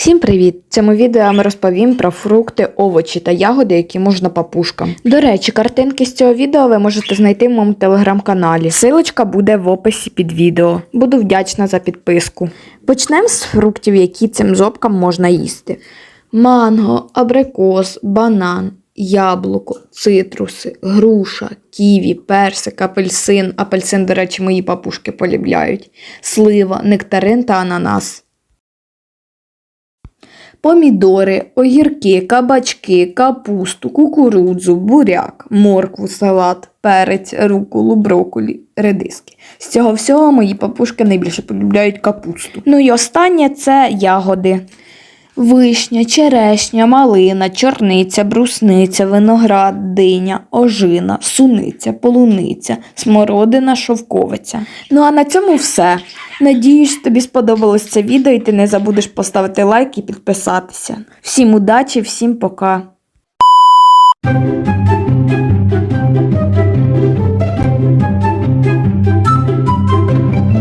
Всім привіт! В цьому відео вам розповім про фрукти, овочі та ягоди, які можна папушкам. До речі, картинки з цього відео ви можете знайти в моєму телеграм-каналі. Силочка буде в описі під відео. Буду вдячна за підписку. Почнемо з фруктів, які цим зобкам можна їсти: манго, абрикос, банан. Яблуко, цитруси, груша, ківі, персик, апельсин. Апельсин, до речі, мої папушки полюбляють, слива, нектарин та ананас помідори, огірки, кабачки, капусту, кукурудзу, буряк, моркву, салат, перець, руколу, броколі, редиски. З цього всього мої папушки найбільше полюбляють капусту. Ну і останнє це ягоди. Вишня, черешня, малина, чорниця, брусниця, виноград, диня, ожина, суниця, полуниця, смородина, шовковиця. Ну а на цьому все. Надіюсь, тобі сподобалось це відео і ти не забудеш поставити лайк і підписатися. Всім удачі, всім пока!